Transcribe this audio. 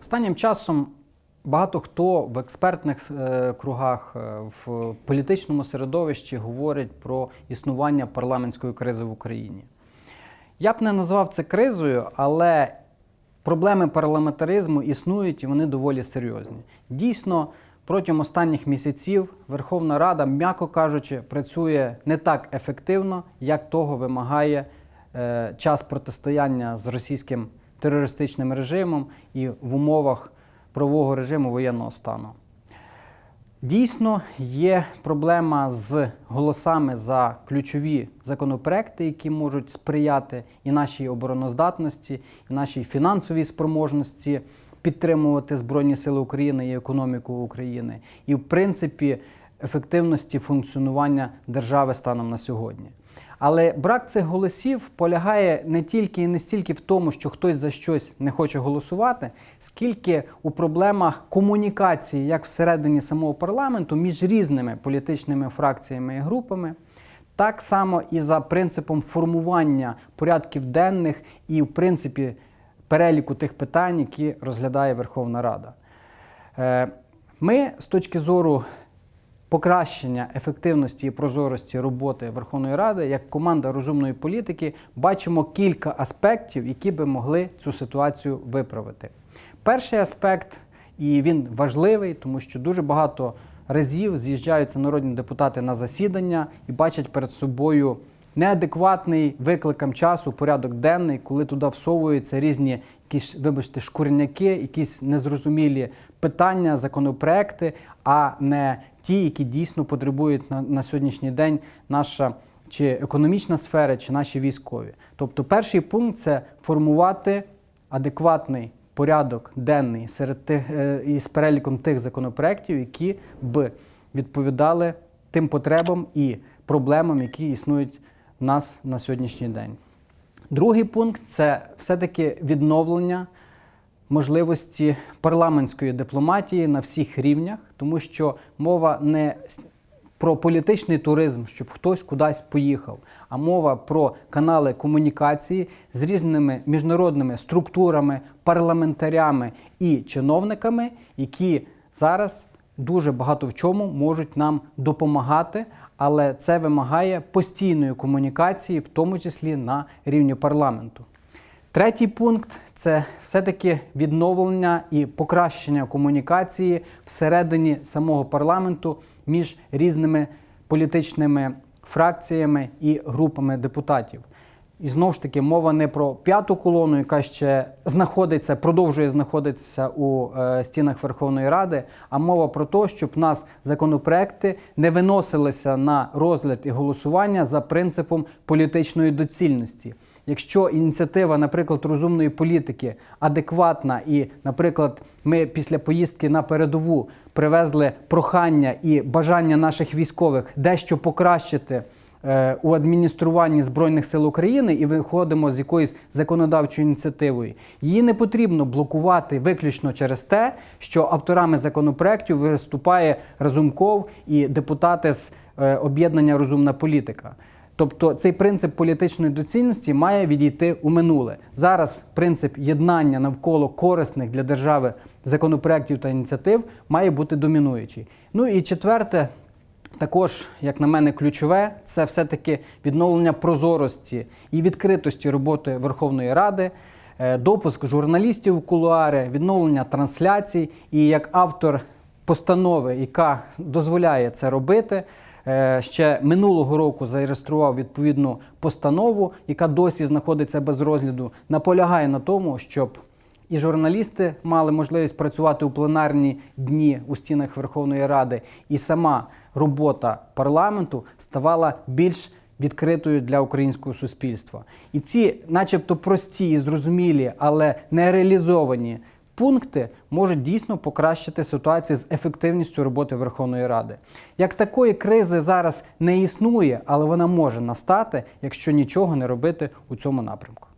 Останнім часом багато хто в експертних е, кругах, е, в політичному середовищі говорить про існування парламентської кризи в Україні. Я б не назвав це кризою, але проблеми парламентаризму існують і вони доволі серйозні. Дійсно, протягом останніх місяців Верховна Рада, м'яко кажучи, працює не так ефективно, як того вимагає е, час протистояння з російським терористичним режимом і в умовах правового режиму воєнного стану. Дійсно, є проблема з голосами за ключові законопроекти, які можуть сприяти і нашій обороноздатності, і нашій фінансовій спроможності підтримувати Збройні Сили України і економіку України, і, в принципі, ефективності функціонування держави станом на сьогодні. Але брак цих голосів полягає не тільки і не стільки в тому, що хтось за щось не хоче голосувати, скільки у проблемах комунікації як всередині самого парламенту між різними політичними фракціями і групами, так само і за принципом формування порядків денних і, в принципі, переліку тих питань, які розглядає Верховна Рада. Е, Ми з точки зору покращення ефективності і прозорості роботи Верховної Ради як команда розумної політики бачимо кілька аспектів, які би могли цю ситуацію виправити. Перший аспект, і він важливий, тому що дуже багато разів з'їжджаються народні депутати на засідання і бачать перед собою неадекватний викликам часу порядок денний, коли туди всовуються різні якісь, вибачте, шкурняки, якісь незрозумілі питання, законопроекти, а не ті, які дійсно потребують на, на сьогоднішній день наша чи економічна сфера, чи наші військові. Тобто, перший пункт це формувати адекватний порядок денний серед тих е, із переліком тих законопроєктів, які б відповідали тим потребам і проблемам, які існують нас на сьогоднішній день. Другий пункт це все-таки відновлення можливості парламентської дипломатії на всіх рівнях, тому що мова не про політичний туризм, щоб хтось кудись поїхав, а мова про канали комунікації з різними міжнародними структурами, парламентарями і чиновниками, які зараз дуже багато в чому можуть нам допомагати, але це вимагає постійної комунікації, в тому числі на рівні парламенту. Третій пункт це все-таки відновлення і покращення комунікації всередині самого парламенту між різними політичними фракціями і групами депутатів. І знову ж таки, мова не про п'яту колону, яка ще знаходиться, продовжує знаходитися у е, стінах Верховної Ради, а мова про те, щоб в нас законопроекти не виносилися на розгляд і голосування за принципом політичної доцільності. Якщо ініціатива, наприклад, розумної політики адекватна, і, наприклад, ми після поїздки на передову привезли прохання і бажання наших військових дещо покращити у адмініструванні Збройних сил України і виходимо з якоюсь законодавчою ініціативою, її не потрібно блокувати виключно через те, що авторами законопроектів виступає Разумков і депутати з е, об'єднання Розумна політика. Тобто цей принцип політичної доцільності має відійти у минуле. Зараз принцип єднання навколо корисних для держави законопроєктів та ініціатив має бути домінуючий. Ну і четверте, також, як на мене, ключове це все-таки відновлення прозорості і відкритості роботи Верховної Ради, е, допуск журналістів у кулуари, відновлення трансляцій. І як автор постанови, яка дозволяє це робити. Е, ще минулого року зареєстрував відповідну постанову, яка досі знаходиться без розгляду, наполягає на тому, щоб і журналісти мали можливість працювати у пленарні дні у стінах Верховної Ради, і сама робота парламенту ставала більш відкритою для українського суспільства. І ці, начебто, прості і зрозумілі, але не реалізовані пункти можуть дійсно покращити ситуацію з ефективністю роботи Верховної Ради. Як такої кризи зараз не існує, але вона може настати, якщо нічого не робити у цьому напрямку.